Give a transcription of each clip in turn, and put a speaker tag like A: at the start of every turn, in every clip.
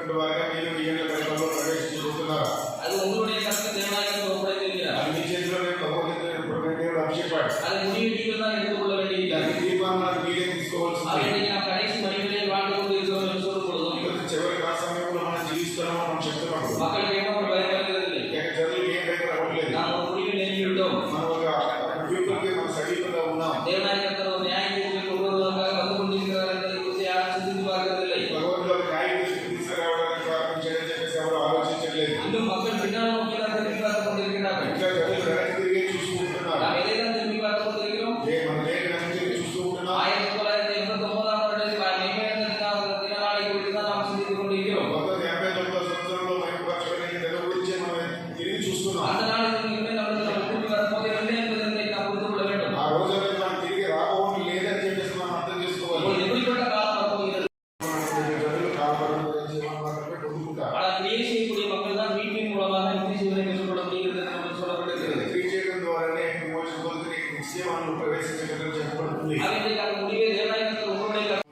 A: కట్టినటువంటి వారిగా మీరు ఈ ఏళ్ళ పరిపాలనలో ప్రవేశించుకుంటున్నారు? అది உங்களுடைய
B: கஷ்ட தேவனாக ஒப்படைத்தீர்கள் అది మీ చేతిలోనే ప్రభుత్వం దేవుడు
A: అభిషేపాడు அது முடிவு know.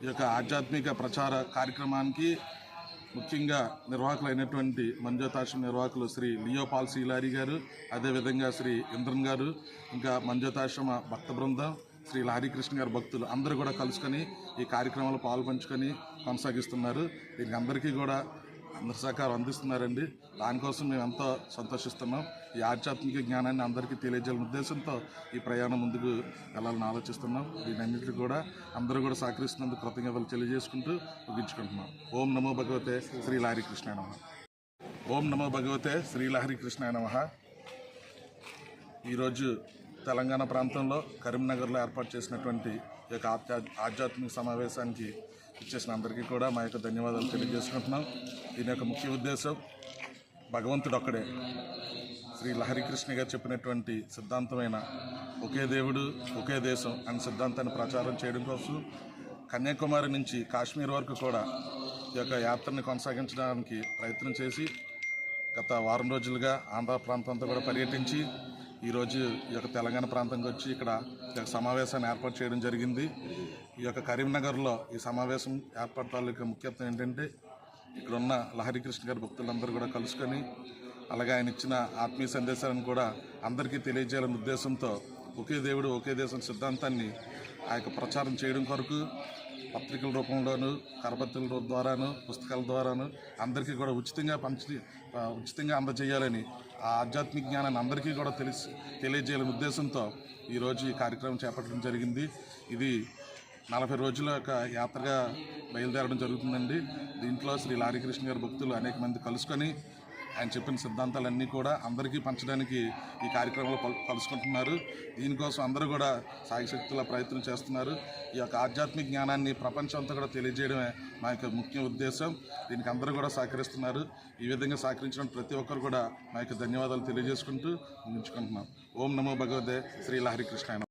C: ఈ యొక్క ఆధ్యాత్మిక ప్రచార కార్యక్రమానికి ముఖ్యంగా నిర్వాహకులైనటువంటి మంజోతాశ్రమ నిర్వాహకులు శ్రీ లియో పాల్ సీలారి గారు అదేవిధంగా శ్రీ ఇంద్రన్ గారు ఇంకా మంజోతాశ్రమ భక్త బృందం శ్రీ హరికృష్ణ గారి భక్తులు అందరూ కూడా కలుసుకొని ఈ కార్యక్రమంలో పాల్పంచుకొని కొనసాగిస్తున్నారు. దీనికి అందరికీ కూడా అందరి సహకారం అందిస్తున్నారండి. దానికోసం మేము ఎంతో సంతోషిస్తున్నాం. ఈ ఆధ్యాత్మిక జ్ఞానాన్ని అందరికీ తెలియజేయాలనే ఉద్దేశంతో ఈ ప్రయాణం ముందుకు వెళ్ళాలని ఆలోచిస్తున్నాం. దీనన్నింటికి కూడా అందరూ కూడా సహకరిస్తున్నందుకు కృతజ్ఞతలు తెలియజేసుకుంటూ ముగించుకుంటున్నాం. ఓం నమో భగవతే శ్రీ లహరి కృష్ణ నమ. ఓం నమో భగవతే శ్రీ లహరి కృష్ణ నమ. ఈరోజు తెలంగాణ ప్రాంతంలో కరీంనగర్లో ఏర్పాటు చేసినటువంటి ఈ యొక్క ఆధ్యాత్మిక సమావేశానికి ఇచ్చేసిన అందరికీ కూడా మా యొక్క ధన్యవాదాలు తెలియజేసుకుంటున్నాం. దీని యొక్క ముఖ్య ఉద్దేశం భగవంతుడు ఒక్కడే. శ్రీ లహరికృష్ణ గారు చెప్పినటువంటి సిద్ధాంతమైన ఒకే దేవుడు ఒకే దేశం అనే సిద్ధాంతాన్ని ప్రచారం చేయడం కోసం కన్యాకుమారి నుంచి కాశ్మీర్ వరకు కూడా ఈ యొక్క యాత్రని కొనసాగించడానికి ప్రయత్నం చేసి గత వారం రోజులుగా ఆంధ్ర ప్రాంతంతో కూడా పర్యటించి ఈరోజు ఈ యొక్క తెలంగాణ ప్రాంతంకి వచ్చి ఇక్కడ ఈ యొక్క సమావేశాన్ని ఏర్పాటు చేయడం జరిగింది. ఈ యొక్క కరీంనగర్లో ఈ సమావేశం ఏర్పాటు తాలూకా ముఖ్యత్వం ఏంటంటే ఇక్కడ ఉన్న లహరి కృష్ణ గారి భక్తులందరూ కూడా కలుసుకొని అలాగే ఆయన ఇచ్చిన ఆత్మీయ సందేశాలను కూడా అందరికీ తెలియజేయాలనే ఉద్దేశంతో ఒకే దేవుడు ఒకే దేశం సిద్ధాంతాన్ని ఆ యొక్క ప్రచారం చేయడం కొరకు పత్రికల రూపంలోను కరపత్రుల ద్వారాను పుస్తకాల ద్వారాను అందరికీ కూడా ఉచితంగా పంచి ఉచితంగా అందజేయాలని ఆ ఆధ్యాత్మిక జ్ఞానాన్ని అందరికీ కూడా తెలిసి తెలియజేయాలనే ఉద్దేశంతో ఈరోజు ఈ కార్యక్రమం చేపట్టడం జరిగింది. ఇది నలభై రోజుల యొక్క యాత్రగా బయలుదేరడం జరుగుతుందండి. దీంట్లో శ్రీ లారీకృష్ణ గారి భక్తులు అనేక మంది కలుసుకొని ఆయన చెప్పిన సిద్ధాంతాలన్నీ కూడా అందరికీ పంచడానికి ఈ కార్యక్రమంలో పలు కలుసుకుంటున్నారు దీనికోసం అందరూ కూడా సాయశక్తుల ప్రయత్నం చేస్తున్నారు. ఈ యొక్క ఆధ్యాత్మిక జ్ఞానాన్ని ప్రపంచం అంతా కూడా తెలియజేయడమే మా యొక్క ముఖ్య ఉద్దేశం. దీనికి అందరూ కూడా సహకరిస్తున్నారు. ఈ విధంగా సహకరించిన ప్రతి ఒక్కరు కూడా మా యొక్క ధన్యవాదాలు తెలియజేసుకుంటూ ఉంచుకుంటున్నాం ఓం నమో భగవతే శ్రీ లహరి కృష్ణ